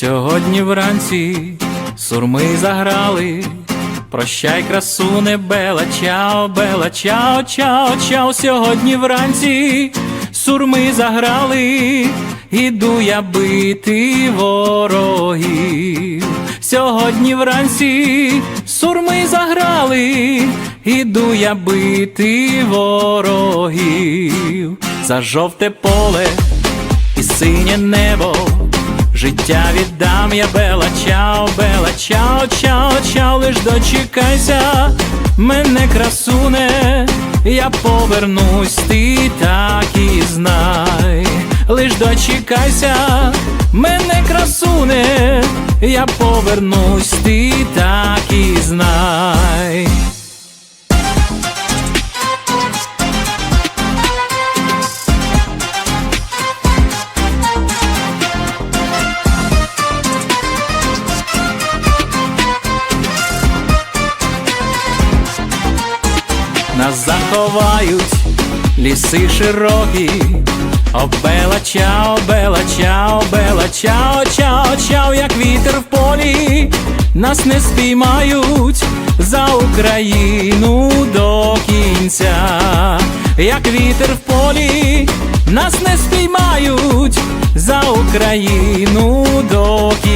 Сьогодні вранці сурми заграли. Прощай, красуне, бела, чао, бела, чао, чао, чао. Сьогодні вранці сурми заграли, іду я бити ворогів. Сьогодні вранці сурми заграли, іду я бити ворогів. За жовте поле і синє небо. Життя віддам я бела, чао, бела, чао, чао, чао, лиш дочекайся, мене красуне, я повернусь, ти так і знай, лиш дочекайся, мене красуне, я повернусь, ти так і знай. Заховають ліси широкі. О, бела, чао, бела, чао, бела, чао, чао, чао, як вітер в полі, нас не спіймають за Україну до кінця, як вітер в полі, нас не спіймають за Україну до кінця.